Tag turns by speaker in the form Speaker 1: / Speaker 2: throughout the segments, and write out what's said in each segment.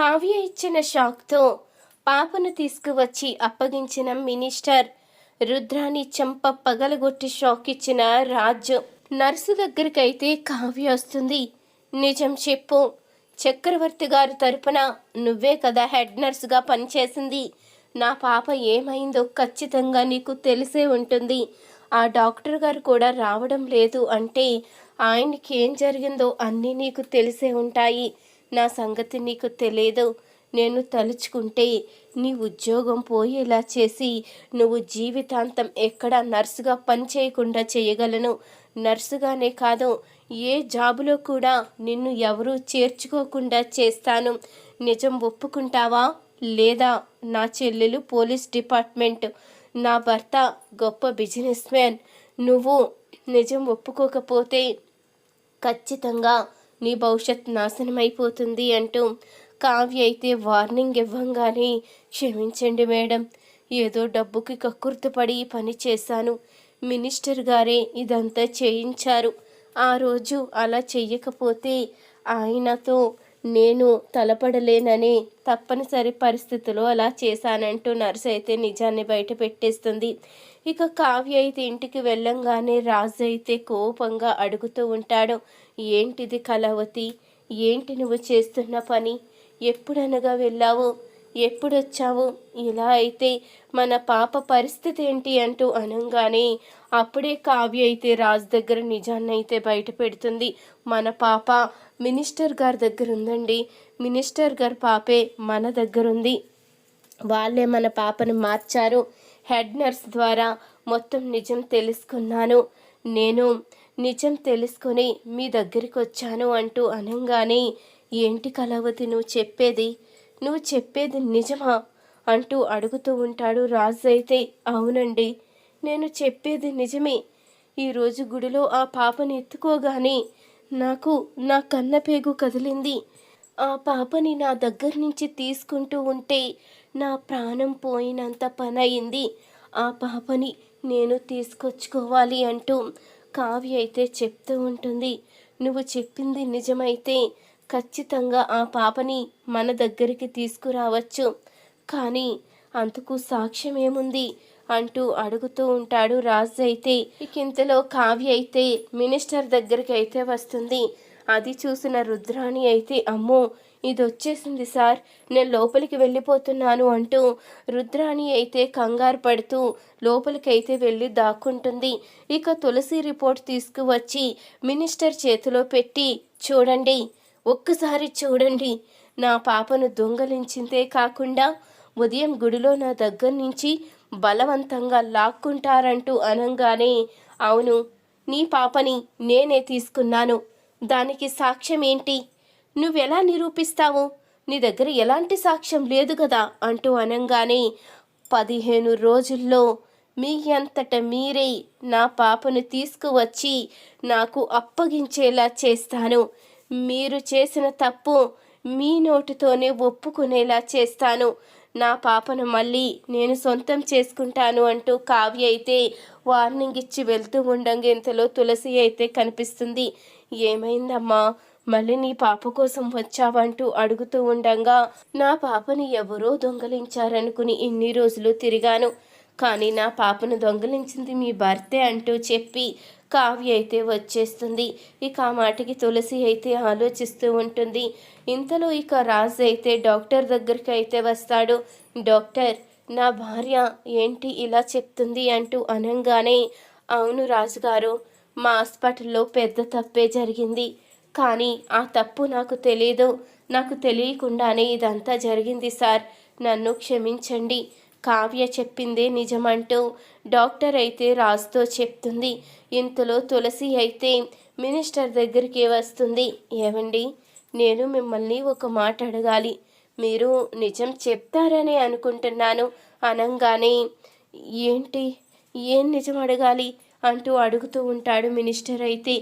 Speaker 1: కావ్య ఇచ్చిన షాక్తో పాపను తీసుకువచ్చి అప్పగించిన మినిస్టర్ రుద్రాని చెంప పగలగొట్టి షాక్ ఇచ్చిన రాజు. నర్సు దగ్గరికైతే కావ్య వస్తుంది. నిజం చెప్పు. చక్రవర్తి గారి తరపున నువ్వే కదా హెడ్ నర్సుగా పనిచేసింది. నా పాప ఏమైందో ఖచ్చితంగా నీకు తెలిసే ఉంటుంది. ఆ డాక్టర్ గారు కూడా రావడం లేదు అంటే ఆయనకి ఏం జరిగిందో అన్నీ నీకు తెలిసే ఉంటాయి. నా సంగతి నీకు తెలియదు నేను తలుచుకుంటే నీ ఉద్యోగం పోయేలా చేసి నువ్వు జీవితాంతం ఎక్కడ నర్సుగా పని చేయకుండా చేయగలను. నర్సుగానే కాదు ఏ జాబులో కూడా నిన్ను ఎవరూ చేర్చుకోకుండా చేస్తాను. నిజం ఒప్పుకుంటావా లేదా? నా చెల్లెలు పోలీస్ డిపార్ట్మెంట్. నా భర్త గొప్ప బిజినెస్ మ్యాన్. నువ్వు నిజం ఒప్పుకోకపోతే ఖచ్చితంగా నీ భవిష్యత్ నాశనం అయిపోతుంది అంటూ కావ్య అయితే వార్నింగ్ ఇవ్వంగానే క్షమించండి మేడం ఏదో డబ్బుకి కక్కుర్తిపడి పని చేశాను. మినిస్టర్ గారే ఇదంతా చేయించారు. ఆ రోజు అలా చెయ్యకపోతే ఆయనతో నేను తలపడలేనని తప్పనిసరి పరిస్థితిలో అలా చేశానంటూ నర్సు అయితే నిజాన్ని బయట పెట్టేస్తుంది. ఇక కావ్య అయితే ఇంటికి వెళ్ళంగానే రాజు అయితే కోపంగా అడుగుతూ ఉంటాడు ఏంటిది కళావతి? ఏంటి నువ్వు చేస్తున్న పని? ఎప్పుడనగా వెళ్ళావు? ఎప్పుడొచ్చావు? ఇలా అయితే మన పాప పరిస్థితి ఏంటి అంటూ అనంగానే అప్పుడే కావ్య అయితే రాజు దగ్గర నిజాన్ని అయితే బయట పెడుతుంది. మన పాప మినిస్టర్ గారి దగ్గర ఉందండి మినిస్టర్ గారి పాపే మన దగ్గర ఉంది వాళ్ళే మన పాపను మార్చారు. హెడ్ నర్స్ ద్వారా మొత్తం నిజం తెలుసుకున్నాను. నేను నిజం తెలుసుకొని మీ దగ్గరికి వచ్చాను అంటూ అనంగానే ఏంటి కళావతి నువ్వు చెప్పేది? నువ్వు చెప్పేది నిజమా? అంటూ అడుగుతూ ఉంటాడు రాజు అయితే. అవునండి నేను చెప్పేది నిజమే. ఈరోజు గుడిలో ఆ పాపని ఎత్తుకోగానే నాకు నా కన్నపేగు కదిలింది. ఆ పాపని నా దగ్గర నుంచి తీసుకుంటూ ఉంటే నా ప్రాణం పోయినంత పని అయింది ఆ పాపని నేను తీసుకొచ్చుకోవాలి అంటూ కావ్య అయితే చెప్తూ ఉంటుంది. నువ్వు చెప్పింది నిజమైతే ఖచ్చితంగా ఆ పాపని మన దగ్గరికి తీసుకురావచ్చు. కానీ అందుకు సాక్ష్యం ఏముంది? అంటూ అడుగుతూ ఉంటాడు రాజు అయితే. ఇంతలో కావ్య అయితే మినిస్టర్ దగ్గరికి అయితే వస్తుంది. అది చూసిన రుద్రాణి అయితే అమ్మో ఇది వచ్చేసింది సార్. నేను లోపలికి వెళ్ళిపోతున్నాను అంటూ రుద్రాణి అయితే కంగారు పడుతూ లోపలికైతే వెళ్ళి దాక్కుంటుంది. ఇక తులసి రిపోర్ట్ తీసుకువచ్చి మినిస్టర్ చేతిలో పెట్టి చూడండి ఒక్కసారి చూడండి. నా పాపను దొంగలించిందే కాకుండా ఉదయం గుడిలో నా దగ్గర నుంచి బలవంతంగా లాక్కుంటారంటూ అనంగానే అవును నీ పాపని నేనే తీసుకున్నాను. దానికి సాక్ష్యం ఏంటి? నువ్వెలా నిరూపిస్తావు? నీ దగ్గర ఎలాంటి సాక్ష్యం లేదు కదా అంటూ అనంగానే పదిహేను రోజుల్లో మీ అంతట మీరే నా పాపను తీసుకువచ్చి నాకు అప్పగించేలా చేస్తాను. మీరు చేసిన తప్పు మీ నోటితోనే ఒప్పుకునేలా చేస్తాను. నా పాపను మళ్ళీ నేను సొంతం చేసుకుంటాను అంటూ కావ్య అయితే వార్నింగ్ ఇచ్చి వెళ్తూ ఉండంగా ఇంతలో తులసి అయితే కనిపిస్తుంది. ఏమైందమ్మా? మళ్ళీ నీ పాప కోసం వచ్చావంటూ అడుగుతూ ఉండంగా నా పాపని ఎవరో దొంగలించారనుకుని ఇన్ని రోజులు తిరిగాను. కానీ నా పాపను దొంగలించింది మీ భర్తే అంటూ చెప్పి కావ్య అయితే వచ్చేస్తుంది. ఇక ఆ మాటకి తులసి అయితే ఆలోచిస్తూ ఉంటుంది. ఇంతలో ఇక రాజు అయితే డాక్టర్ దగ్గరికి అయితే వస్తాడు. డాక్టర్ నా భార్య ఏంటి ఇలా చెప్తుంది? అంటూ అనంగానే అవును రాజుగారు మా హాస్పిటల్లో పెద్ద తప్పే జరిగింది. కానీ ఆ తప్పు నాకు తెలియదు నాకు తెలియకుండానే ఇదంతా జరిగింది సార్. నన్ను క్షమించండి. కావ్య చెప్పిందే నిజమంటూ డాక్టర్ అయితే రాజుతో చెప్తుంది. ఇంతలో తులసి అయితే మినిస్టర్ దగ్గరికి వస్తుంది. ఏమండి నేను మిమ్మల్ని ఒక మాట అడగాలి. మీరు నిజం చెప్తారని అనుకుంటున్నాను అనంగానే ఏంటి? ఏం నిజం అడగాలి? అంటూ అడుగుతూ ఉంటాడు మినిస్టర్ అయితే.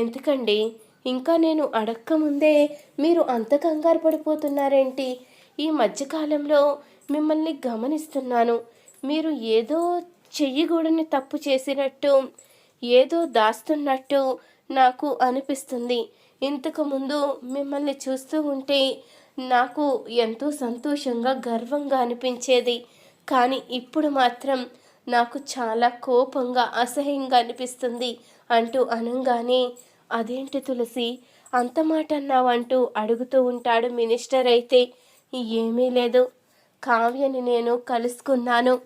Speaker 1: ఎందుకండి? ఇంకా నేను అడక్కముందే మీరు అంత కంగారు పడిపోతున్నారేంటి? ఈ మధ్యకాలంలో మిమ్మల్ని గమనిస్తున్నాను. మీరు ఏదో చెయ్యగూడని తప్పు చేసినట్టు ఏదో దాస్తున్నట్టు నాకు అనిపిస్తుంది. ఇంతకుముందు మిమ్మల్ని చూస్తూ ఉంటే నాకు ఎంతో సంతోషంగా గర్వంగా అనిపించేది. కానీ ఇప్పుడు మాత్రం నాకు చాలా కోపంగా అసహ్యంగా అనిపిస్తుంది అంటూ అనగానే అదేంటి తులసి అంత మాట అన్నావంటూ అడుగుతూ ఉంటాడు మినిస్టర్ అయితే. ఏమీ లేదు. కావ్యని నేను కలుసుకున్నాను.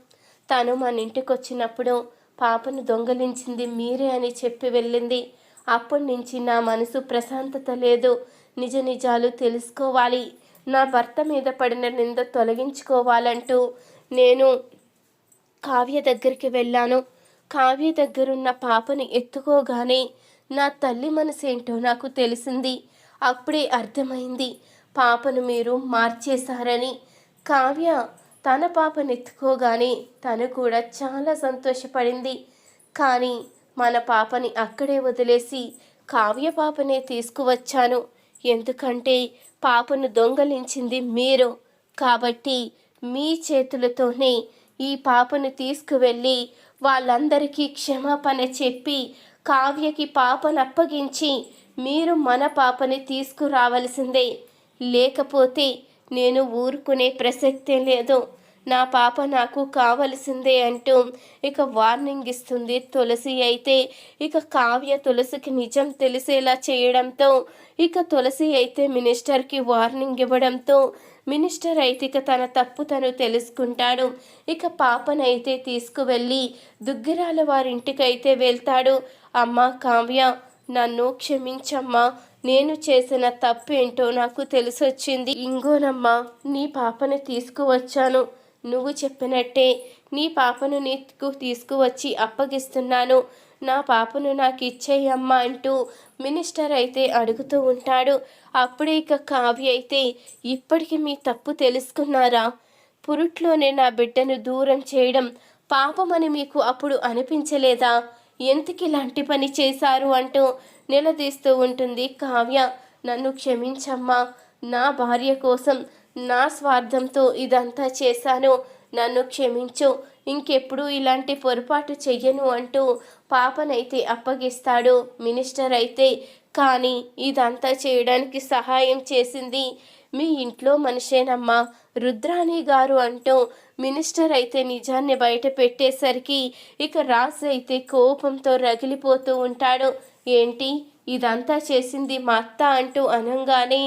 Speaker 1: తను మన ఇంటికి వచ్చినప్పుడు పాపను దొంగలించింది మీరే అని చెప్పి వెళ్ళింది. అప్పటి నుంచి నా మనసు ప్రశాంతత లేదు. నిజ నిజాలు తెలుసుకోవాలి. నా భర్త మీద పడిన నింద తొలగించుకోవాలంటూ నేను కావ్య దగ్గరికి వెళ్ళాను. కావ్య దగ్గరున్న పాపని ఎత్తుకోగానే నా తల్లి మనసేంటో నాకు తెలిసింది. అప్పుడే అర్థమైంది. పాపను మీరు మార్చేశారని కావ్య తన పాపను ఎత్తుకోగానే తను కూడా చాలా సంతోషపడింది. కానీ మన పాపని అక్కడే వదిలేసి కావ్య పాపనే తీసుకువచ్చాను. ఎందుకంటే పాపను దొంగలించింది మీరు. కాబట్టి మీ చేతులతోనే ఈ పాపను తీసుకువెళ్ళి వాళ్ళందరికీ క్షమాపణ చెప్పి కావ్యకి పాపను అప్పగించి మీరు మన పాపని తీసుకురావలసిందే. లేకపోతే నేను ఊరుకునే ప్రసక్తే లేదు. నా పాప నాకు కావలసిందే అంటూ ఇక వార్నింగ్ ఇస్తుంది తులసి అయితే. ఇక కావ్య తులసికి నిజం తెలిసేలా చేయడంతో ఇక తులసి అయితే మినిస్టర్కి వార్నింగ్ ఇవ్వడంతో మినిస్టర్ అయితే ఇక తన తప్పు తను తెలుసుకుంటాడు. ఇక పాపనైతే తీసుకువెళ్ళి దుగ్గిరాల వారింటికైతే వెళ్తాడు. అమ్మ కావ్య నన్ను క్షమించమ్మా. నేను చేసిన తప్పేంటో నాకు తెలిసొచ్చింది. ఇంగోనమ్మా నీ పాపని తీసుకువచ్చాను. నువ్వు చెప్పినట్టే నీ పాపను నీకు తీసుకువచ్చి అప్పగిస్తున్నాను. నా పాపను నాకు ఇచ్చేయమ్మా అంటూ మినిస్టర్ అయితే అడుగుతూ ఉంటాడు. అప్పుడే ఇక కావ్య అయితే ఇప్పటికి మీ తప్పు తెలుసుకున్నారా? పురుట్లోనే నా బిడ్డను దూరం చేయడం పాపమని మీకు అప్పుడు అనిపించలేదా? ఎందుకు ఇలాంటి పని చేశారు అంటూ నిలదీస్తూ ఉంటుంది కావ్య. నన్ను క్షమించమ్మా. నా భార్య కోసం నా స్వార్థంతో ఇదంతా చేశాను. నన్ను క్షమించు. ఇంకెప్పుడు ఇలాంటి పొరపాటు చెయ్యను అంటూ పాపనైతే అప్పగిస్తాడు మినిస్టర్ అయితే. కానీ ఇదంతా చేయడానికి సహాయం చేసింది మీ ఇంట్లో మనిషేనమ్మా. రుద్రాణి గారు అంటూ మినిస్టర్ అయితే నిజాన్ని బయట పెట్టేసరికి ఇక రాజు అయితే కోపంతో రగిలిపోతూ ఉంటాడు. ఏంటి? ఇదంతా చేసింది మా అత్త అంటూ అనంగానే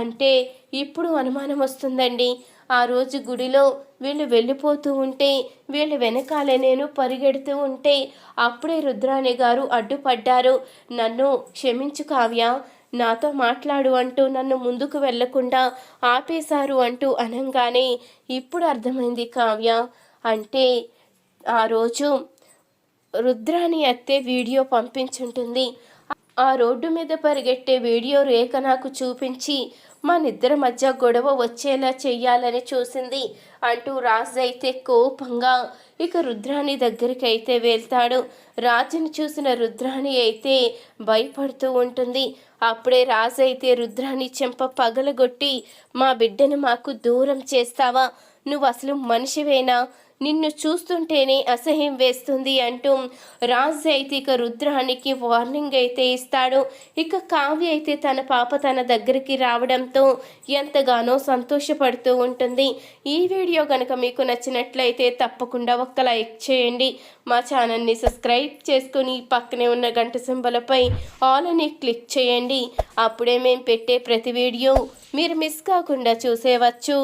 Speaker 1: అంటే ఇప్పుడు అనుమానం వస్తుందండి. ఆ రోజు గుడిలో వీళ్ళు వెళ్ళిపోతూ ఉంటే వీళ్ళు వెనకాలే నేను పరిగెడుతూ ఉంటే అప్పుడే రుద్రాణి గారు అడ్డుపడ్డారు. నన్ను క్షమించు కావ్య నాతో మాట్లాడు అంటూ నన్ను ముందుకు వెళ్ళకుండా ఆపేశారు అంటూ అనంగానే ఇప్పుడు అర్థమైంది కావ్య. అంటే ఆ రోజు రుద్రాని అత్తే వీడియో పంపించుంటుంది. ఆ రోడ్డు మీద పరిగెట్టే వీడియో రేఖ నాకు చూపించి మా నిద్ర మధ్య గొడవ వచ్చేలా చెయ్యాలని చూసింది. అంటూ రాజు అయితే కోపంగా ఇక రుద్రాణి దగ్గరికి అయితే వెళ్తాడు. రాజుని చూసిన రుద్రాణి అయితే భయపడుతూ ఉంటుంది. అప్పుడే రాజు అయితే రుద్రాణి చెంప పగలగొట్టి మా బిడ్డను మాకు దూరం చేస్తావా? నువ్వు అసలు మనిషివేనా? నిన్ను చూస్తుంటేనే అసహ్యం వేస్తుంది అంటూ రాజు అయితే ఇక రుద్రానికి వార్నింగ్ అయితే ఇస్తాడు. ఇక కావ్య అయితే తన పాప తన దగ్గరికి రావడంతో ఎంతగానో సంతోషపడుతూ ఉంటుంది. ఈ వీడియో కనుక మీకు నచ్చినట్లయితే తప్పకుండా ఒక్క లైక్ చేయండి. మా ఛానల్ని సబ్స్క్రైబ్ చేసుకుని పక్కనే ఉన్న గంట సింబలపై ఆల్ అని క్లిక్ చేయండి. అప్పుడే మేము పెట్టే ప్రతి వీడియో మీరు మిస్ కాకుండా చూసేవచ్చు.